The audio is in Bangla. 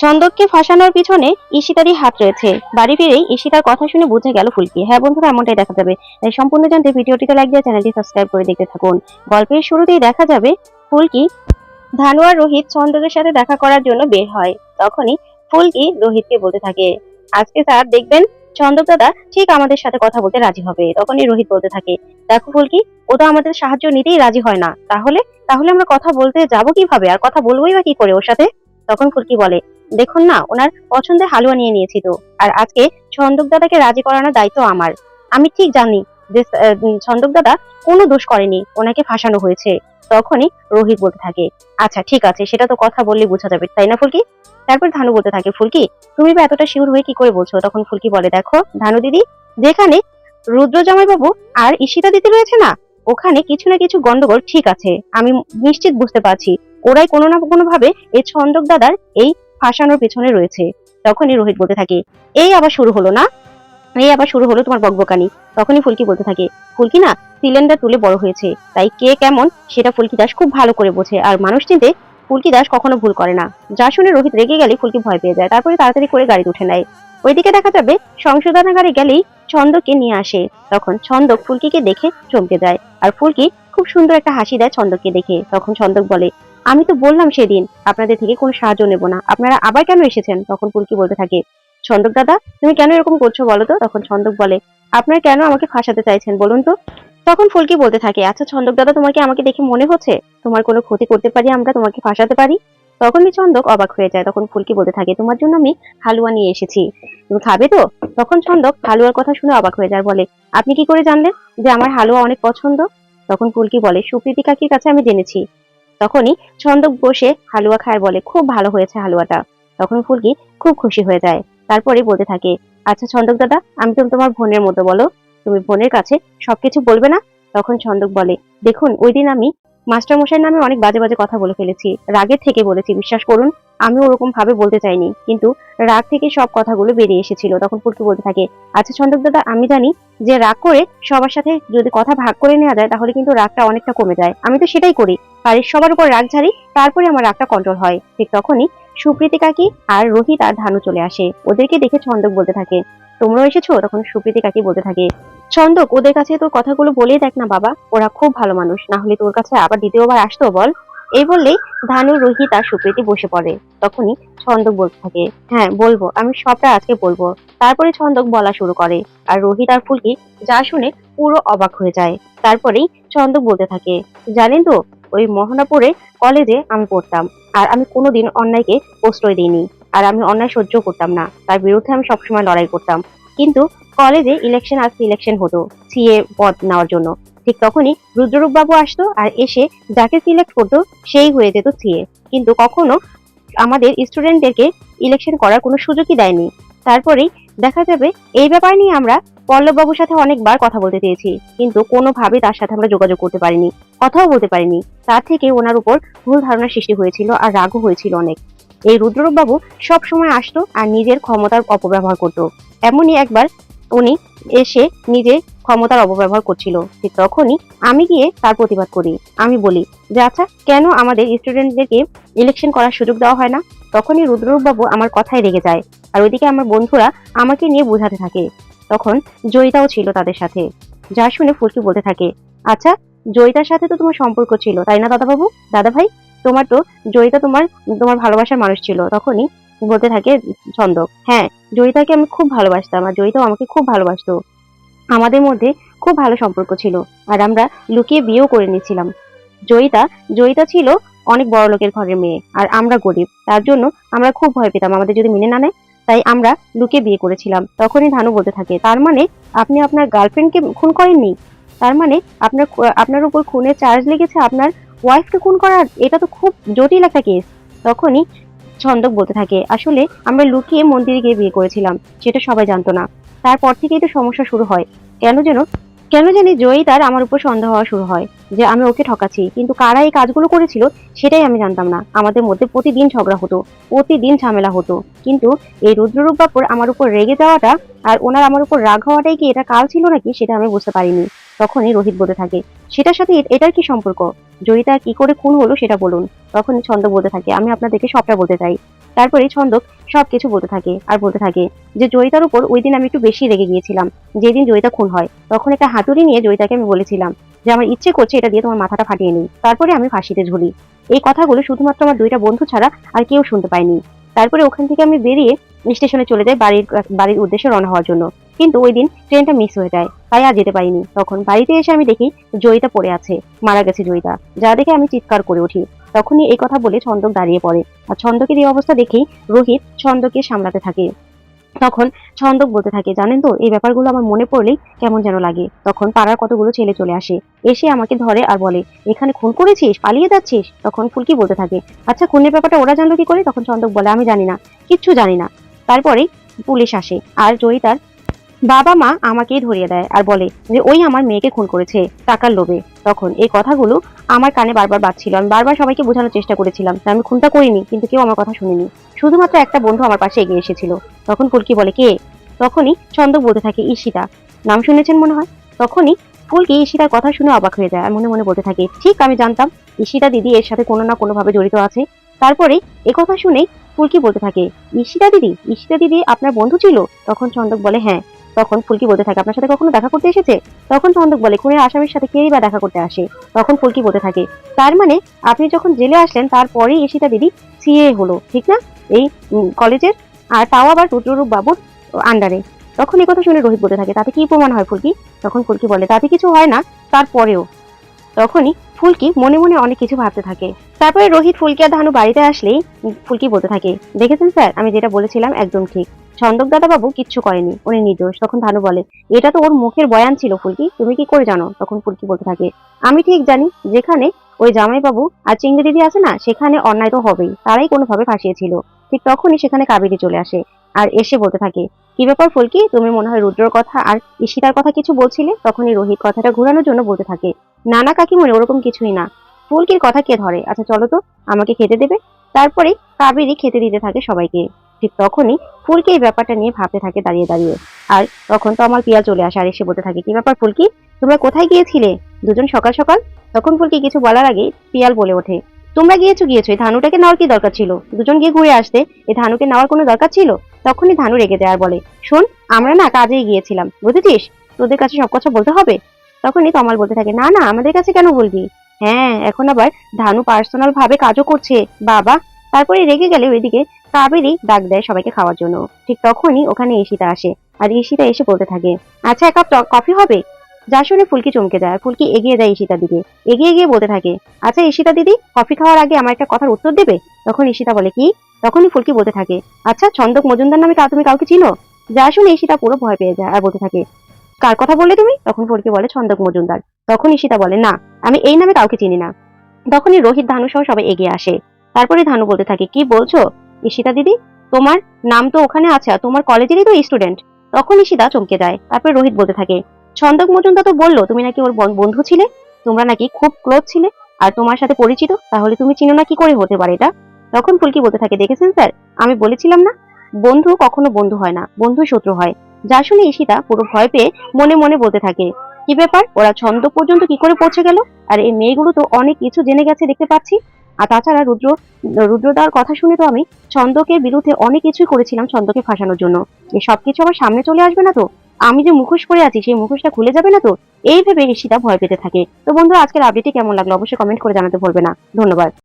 ছন্দককে ফাঁসানোর পিছনে ঈশিতারই হাত রয়েছে। বাড়ি ফিরেই ঈশিতার কথা শুনে বুঝে গেল ফুলকি। হ্যাঁ বন্ধুরা, এমনটাই দেখা যাবে। তাই সম্পূর্ণ জানতে ভিডিওটিতে লাইক দিয়ে চ্যানেলটি সাবস্ক্রাইব করে দেখতে থাকুন। গল্পের শুরুতেই দেখা যাবে ফুলকি ধানু আর রোহিত ছন্দকের সাথে দেখা করার জন্য বের হয়। তখনই ফুলকি রোহিতকে বলতে থাকে, আজকে স্যার দেখবেন ছন্দক দাদা ঠিক আমাদের সাথে কথা বলতে রাজি হবে। তখনই রোহিত বলতে থাকে, দেখো ফুলকি, ও তো আমাদের সাহায্য নিতেই রাজি হয় না। তাহলে তাহলে আমরা কথা বলতে যাব কীভাবে? আর কথা বলবোই বা কি করে ওর সাথে? তখন ফুলকি বলে দেখুন না, ওনার পছন্দের হালুয়া নিয়ে নিয়েছি তো। আর আজকে ছন্দক দাদাকে রাজি করানোর দায়িত্ব আমার। আমি ঠিক জানি যে ছন্দক দাদা কোনো দোষ করেনি, ওনাকে ফাঁসানো হয়েছে। তখনই রোহিত বলতে থাকে আচ্ছা ঠিক আছে, সেটা তো কথা বললে বোঝা যাবে, তাই না ফুলকি? তারপর ধানু বলতে থাকে, ফুলকি, তুমি বা এতটা শিওর হয়ে কি করে বলছো? তখন ফুলকি বলে, দেখো, ধানু দিদি, যেখানে রুদ্র জামাইবাবু আর ঈশিতা দিদি রয়েছে না, ওখানে কিছু না কিছু গন্ডগোল ঠিক আছে। আমি নিশ্চিত বুঝতে পারছি। ওরাই কোনো না কোনো ভাবে এই ছন্দক দাদার এই ফাঁসানোর পেছনে রয়েছে। তখনই রোহিত বলতে থাকে, এই আবার শুরু হলো না? এই আবার শুরু হলো তোমার বকবকানি। তখনই ফুলকি বলতে থাকে, ফুলকি না, সিলিন্ডার তুলে বড় হয়েছে। তাই কে কেমন, সেটা ফুলকি দাস খুব ভালো করে বোঝে। আর মানুষ চিনতে ফুলকি দাস কখনো ভুল করে না। যা শুনে রোহিত রেগে গেলে ফুলকি ভয় পেয়ে যায়। তারপরে তাড়াতাড়ি করে গাড়ি উঠে নেয়। ওইদিকে দেখা যাবে, সংশোধনাগারে গেলেই ছন্দকে নিয়ে আসে। তখন ছন্দক ফুলকিকে দেখে চমকে যায়। আর ফুলকি খুব সুন্দর একটা হাসি দেয় ছন্দককে দেখে। তখন ছন্দক বলে আমি তো বললাম সেদিন, আপনাদের থেকে কোনো সাহায্য নেব না। আপনারা আবার কেন এসেছেন? তখন ফুলকি বলতে থাকে, ছন্দক দাদা, তুমি কেন এরকম করছ বলো তো? তখন ছন্দক বলে, আপনারা কেন আমাকে ফাঁসাতে চাইছেন বলুন তো? তখন ফুলকি বলতে থাকে আচ্ছা ছন্দক দাদা, তোমার কি আমাকে দেখে মনে হচ্ছে? তোমার কোনো ক্ষতি করতে পারি, আমরা তোমাকে ফাঁসাতে পারি? তখনই ছন্দক অবাক হয়ে যায়। তখন ফুলকি বলতে থাকে, তোমার জন্য আমি হালুয়া নিয়ে এসেছি। তুমি খাবে তো? তখন ছন্দক হালুয়ার কথা শুনে অবাক হয়ে যায়, বলে, আপনি কি করে জানলেন যে আমার হালুয়া অনেক পছন্দ? তখন ফুলকি বলে, সুপ্রীতি কাকির কাছে আমি জেনেছি। তখনই ছন্দক বসে হালুয়া খায় বলে, খুব ভালো হয়েছে হালুয়াটা। তখন ফুলকি খুব খুশি হয়ে যায়। তারপরে বলতে থাকে আচ্ছা ছন্দক দাদা, আমি তো তোমার বোনের মতো, বলো। তুমি বোনের কাছে সবকিছু বলবে না? তখন ছন্দক বলে, দেখুন, ওই দিন আমি মাস্টার মশাইয়ের নামে অনেক বাজে বাজে কথা বলে ফেলেছি। রাগের থেকে বলেছি, বিশ্বাস করুন, আমি ওরকম ভাবে বলতে চাইনি। কিন্তু রাগ থেকে সব কথাগুলো বেরিয়ে এসেছিল। তখন ফুলকি বলতে থাকে আচ্ছা ছন্দক দাদা, আমি জানি যে রাগ করে সবার সাথে যদি কথা ভাগ করে নেওয়া যায়, তাহলে কিন্তু রাগটা অনেকটা কমে যায়। আমি তো সেটাই করি। বাড়ির সবার উপর রাগ ঝাড়ি তারপরে আমার রাগটা কন্ট্রোল হয়। ঠিক তখনই সুপ্রীতি কাকি আর রোহিত আর ধানু চলে আসে। ওদেরকে দেখে ছন্দক বলতে থাকে, তোমরাও এসেছ? তখন সুপ্রীতি কাকি বলতে থাকে, ছন্দক, ওদের কাছে তোর কথাগুলো বলেই দেখ না বাবা, ওরা খুব ভালো মানুষ, না হলে তোর কাছে আবার দ্বিতীয়বার আসতো বল? এই বললেই ধানু, রোহিত আর সুপ্রীতি বসে পড়ে। তখনই ছন্দক বলতে থাকে হ্যাঁ বলব, আমি সবটা আজকে বলব। তারপরে ছন্দক বলা শুরু করে, আর রোহিত আর ফুলকি যা শুনে পুরো অবাক হয়ে যায়। তারপরেই ছন্দক বলতে থাকে, জানেন তো ওই মোহনাপুরে কলেজে আমি পড়তাম। আর আমি কোনোদিন অন্যায়কে প্রশ্রয় দিইনি। আর আমি অন্যায় সহ্য করতাম না। তার বিরুদ্ধে আমি সবসময় লড়াই করতাম। কিন্তু কলেজে ইলেকশন আর ইলেকশন হতো সিএ পদ নেওয়ার জন্য। ঠিক তখনই রুদ্ররূপ বাবু আসতো আর এসে যাকে সিলেক্ট করতো, সেই হয়ে যেত সিএ কিন্তু কখনো আমাদের স্টুডেন্টদেরকে ইলেকশন করার কোনো সুযোগই দেয়নি। তারপরেই দেখা যাবে এই ব্যাপার নিয়ে আমরা পল্লববাবুর সাথে অনেকবার কথা বলতে চেয়েছি, কিন্তু কোনোভাবে তার সাথে আমরা যোগাযোগ করতে পারিনি, কথাও বলতে পারিনি। তার থেকে ওনার উপর ভুল ধারণা সৃষ্টি হয়েছিল আর রাগও হয়েছিল অনেক। এই রুদ্ররূপ বাবু সব সময় আসতো আর নিজের ক্ষমতার অপব্যবহার করতো। এমনই একবার উনি এসে নিজে ক্ষমতার অপব্যবহার করছিল, ঠিক তখনই আমি গিয়ে তার প্রতিবাদ করি। আমি বলি, যে আচ্ছা কেন আমাদের স্টুডেন্টদেরকে ইলেকশন করার সুযোগ দেওয়া হয় না? তখনই রুদ্ররূপ বাবু আমার কথায় রেগে যায়, আর ওইদিকে আমার বন্ধুরা আমাকে নিয়ে বোঝাতে থাকে। তখন জয়িতাও ছিল তাদের সাথে, যা শুনে ফুলকি বলতে থাকে আচ্ছা জয়িতার সাথে তো তোমার সম্পর্ক ছিল, তাই না দাদাবাবু? দাদা ভাই তোমার তো জয়িতা তোমার তোমার ভালোবাসার মানুষ ছিল, তখনই বলতে থাকে ছন্দক হ্যাঁ জয়িতাকে আমি খুব ভালোবাসতাম, আর জয়িতাও আমাকে খুব ভালোবাসতো। আমাদের মধ্যে খুব ভালো সম্পর্ক ছিল, আর আমরা লুকিয়ে বিয়েও করে নিয়েছিলাম। জয়িতা জয়িতা ছিল অনেক বড় লোকের ঘরের মেয়ে, আর আমরা গরিব, তার জন্য আমরা খুব ভয় পেতাম আমাদের যদি মেনে না নেয়। তাই আমরা লুকিয়ে বিয়ে করেছিলাম, তখনই ধানু বলতে থাকে, তার মানে আপনি আপনার গার্লফ্রেন্ডকে খুন করেননি? তার মানে আপনার আপনার উপর খুনের চার্জ লেগেছে আপনার ওয়াইফকে খুন করার? এটা তো খুব জটিল একটা কেস তখনই ছন্দক বলতে থাকে, আসলে আমরা লুকিয়ে মন্দিরে গিয়ে বিয়ে করেছিলাম, সেটা সবাই জানতো না। তারপর থেকেই তো সমস্যা শুরু হয়। কেন যেন, কেন জানি জয়ী তার আমার উপর সন্দেহ হওয়া শুরু হয় যে আমি ওকে ঠকাচ্ছি, কিন্তু কারা এই কাজগুলো করেছিল সেটাই আমি জানতাম না। আমাদের মধ্যে প্রতিদিন ঝগড়া হতো, প্রতিদিন ঝামেলা হতো। কিন্তু এই রুদ্ররূপ বাপুর আমার উপর রেগে যাওয়াটা আর ওনার আমার উপর রাগ হওয়াটাই কি এটা কাল ছিল নাকি সেটা আমি বুঝতে পারিনি। তখনই রোহিত বলতে থাকে, সেটার সাথে এটার কি সম্পর্ক? জয়িতা কি করে খুন হলো সেটা বলুন। তখনই ছন্দ বলতে থাকে, আমি আপনাদেরকে সবটা বলতে চাই। তারপরে ছন্দক সবকিছু বলতে থাকে আর বলতে থাকে যে জয়িতার উপর ওই দিন আমি একটু বেশি রেগে গিয়েছিলাম। যেদিন জয়িতা খুন হয়, তখন একটা হাতুড়ি নিয়ে জয়িতাকে আমি বলেছিলাম যে আমার ইচ্ছে করছে এটা দিয়ে তোমার মাথাটা ফাটিয়ে নিই। তারপরে আমি ফাঁসিতে ঝুলি। এই কথাগুলো শুধুমাত্র আমার দুইটা বন্ধু ছাড়া আর কেউ শুনতে পায়নি। তারপরে ওখান থেকে আমি বেরিয়ে স্টেশনে চলে যাই বাড়ির বাড়ির উদ্দেশ্যে রওনা হওয়ার জন্য। কিন্তু ওই দিন ট্রেনটা মিস হয়ে যায়, তাই আর যেতে পারিনি। তখন বাড়িতে এসে আমি দেখি জয়িতা পড়ে আছে, মারা গেছে জয়িতা। যা দেখে আমি চিৎকার করে উঠি। তখনই এই কথা বলে ছন্দক দাঁড়িয়ে পড়ে। আর ছন্দকের এই অবস্থা দেখেই রোহিত ছন্দকে সামলাতে থাকে। তখন ছন্দক বলতে থাকে, জানেন তো, এই ব্যাপারগুলো আমার মনে পড়লেই কেমন যেন লাগে। তখন পাড়ার কতগুলো ছেলে চলে আসে। এসে আমাকে ধরে আর বলে, এখানে খুন করেছিস? পালিয়ে যাচ্ছিস? তখন ফুলকি বলতে থাকে আচ্ছা খুনের ব্যাপারটা ওরা জানলো কি করে? তখন ছন্দক বলে, আমি জানি না, কিচ্ছু জানি না। তারপরে পুলিশ আসে। আর জয়িতার বাবা মা আমাকেই ধরিয়ে দেয় আর বলে যে ওই আমার মেয়েকে খুন করেছে, টাকার লোভে। তখন এই কথাগুলো আমার কানে বারবার বাজছিল। আমি বারবার সবাইকে বোঝানোর চেষ্টা করেছিলাম আমি খুনটা করিনি, কিন্তু কেউ আমার কথা শুনেনি। শুধুমাত্র একটা বন্ধু আমার পাশে এগিয়ে এসেছিল। তখন ফুলকি বলে, কে? তখনই ছন্দক বলতে থাকে, ঈশিতা। নাম শুনেছেন মনে হয়? তখনই ফুলকি ঈশিতার কথা শুনে অবাক হয়ে যায় আর মনে মনে বলতে থাকে, ঠিক, আমি জানতাম। ঈশিতা দিদি এর সাথে কোনো না কোনোভাবে জড়িত আছে। তারপরে কথা শুনেই ফুলকি বলতে থাকে, ঈশিতা দিদি ঈশিতা দিদি আপনার বন্ধু ছিল? তখন চন্দক বলে হ্যাঁ। তখন ফুলকি বলতে থাকে, আপনার সাথে কখনো দেখা করতে এসেছে? তখন চন্দক বলে খুনের আসামির সাথে কেই বা দেখা করতে আসে? তখন ফুলকি বলতে থাকে, তার মানে আপনি যখন জেলে আসলেন, তারপরেই ঈশিতা দিদি সিএ হলো, ঠিক না? এই কলেজের? আর তাও আবার রুদ্ররূপ বাবুর আন্ডারে? তখন এই কথা শুনে রোহিত বলতে থাকে, তাতে কি প্রমাণ হয় ফুলকি? তখন ফুলকি বলে, তাতে কিছু হয় না, তারপরেও। তখনই ফুলকি মনে মনে অনেক কিছু ভাবতে থাকে। তারপরে রোহিত ফুলকি আর ধানু বাড়িতে আসলেই ফুলকি বলতে থাকে, দেখেছেন স্যার? আমি যেটা বলেছিলাম একদম ঠিক। ছন্দক দাদা বাবু কিচ্ছু করেনি, উনি নির্দোষ। তখন ধানু বলে, এটা তো ওর মুখের বয়ান ছিল ফুলকি, তুমি কি করে জানো? তখন ফুলকি বলতে থাকে, আমি ঠিক জানি, যেখানে ওই জামাই বাবু আর চিংড়ি দিদি আছে না, সেখানে অন্যায় তো হবেই, তারাই কোনোভাবে ফাঁসিয়েছিল। ঠিক তখনই সেখানে কাবেরী চলে আসে আর এসে বলতে থাকে, কি ব্যাপার ফুলকি, তুমি মনে হয় রুদ্রর কথা আর ঈশিতার কথা কিছু বলছিলে? তখনই রোহিত কথাটা ঘোরানোর জন্য বলতে থাকে, না না কাকিমণি, ওরকম কিছুই না। ফুলকির কথা কে ধরে? আচ্ছা চলো তো, আমাকে খেতে দেবে। তারপরে কাবেরী খেতে দিতে থাকে সবাইকে। ঠিক তখনই ফুলকি এই ব্যাপারটা নিয়ে ভাবতে থাকে দাঁড়িয়ে দাঁড়িয়ে। আর তখন তো আমার পিয়া চলে আসে আর এসে বলতে থাকে, কি ব্যাপার ফুলকি? তোমরা কোথায় গিয়েছিলে? দুজন সকাল সকাল, তখন ফুলকি কিছু বলার আগে পিয়াল বলে ওঠে, তোমরা গিয়েছো গিয়েছো, এই ধানুটাকে নেওয়ার কি দরকার ছিল? দুজন গিয়ে ঘুরে আসতে, এই ধানুকে নেওয়ার কোনো দরকার ছিল? তখনই ধানু রেগে যায় আর বলে, শোন, আমরা না কাজেই গিয়েছিলাম, বুঝেছিস? তোদের কাছে সব কথা বলতে হবে? তখনই তমাল বলতে থাকে, না না, আমাদের কাছে কেন বলবি? হ্যাঁ এখন আবার ধানু পার্সোনাল ভাবে কাজও করছে, বাবা। তারপরে রেগে গেলে ওইদিকে কাবেরই ডাক দেয় সবাইকে খাওয়ার জন্য। ঠিক তখনই ওখানে ঈশিতা আসে আর ঈশিতা এসে বলতে থাকে আচ্ছা এক কাপ কফি হবে? যা শুনে ফুলকি চমকে যায়। ফুলকি এগিয়ে যায় ঈশিতার দিকে। এগিয়ে গিয়ে বলতে থাকে আচ্ছা ঈশিতা দিদি, কফি খাওয়ার আগে আমার একটা কথার উত্তর দেবে? তখন ঈশিতা বলে, কি? তখনই ফুলকি বলতে থাকে আচ্ছা ছন্দক মজুমদার নামে তুমি কাউকে চিনো? যা শুনে ঈশিতা পুরো ভয় পেয়ে যায় আর বলতে থাকে কার কথা বললে তুমি? তখন ফুলকি বলে ছন্দক মজুমদার। তখন ঈশিতা বলে, না, আমি এই নামে কাউকে চিনি না। তখনই রোহিত, ধানু সহ সবাই এগিয়ে আসে। তারপরে ধানু বলতে থাকে, কি বলছো? ঈশিতা দিদি, তোমার নাম তো ওখানে আছে আর তোমার কলেজেরই তো স্টুডেন্ট তখন ঈশিতা চমকে যায়। তারপরে রোহিত বলতে থাকে, ছন্দক মজুমদার তো বলল, তুমি নাকি ওর বন্ধু ছিলে? তোমরা নাকি খুব ক্লোজ ছিলে? আর তোমার সাথে পরিচিত? তাহলে তুমি চিনো না কি করে হতে পারে এটা? তখন ফুলকি বলতে থাকে, দেখেছেন স্যার? আমি বলেছিলাম না, বন্ধু কখনো বন্ধু হয় না, বন্ধু শত্রু হয়। যা শুনে ঈশিতা পুরো ভয় পেয়ে মনে মনে বলতে থাকে, কি ব্যাপার? ওরা ছন্দ পর্যন্ত কি করে পৌঁছে গেল? আর এই মেয়েগুলো তো অনেক কিছু জেনে গেছে দেখতে পাচ্ছি। আর তাছাড়া রুদ্র, রুদ্রদার কথা শুনে তো আমি ছন্দকের বিরুদ্ধে অনেক কিছুই করেছিলাম ছন্দকে ফাঁসানোর জন্য। এই সবকিছু আমার সামনে চলে আসবে না তো? আমি যে মুখোশ পরে আছি, সেই মুখোশটা খুলে যাবে না তো? এই ভেবে ঈশিতা ভয় পেতে থাকে। তো বন্ধুরা, আজকের আপডেটটি কেমন লাগল অবশ্যই কমেন্ট করে জানাতে ভুলবে না। ধন্যবাদ।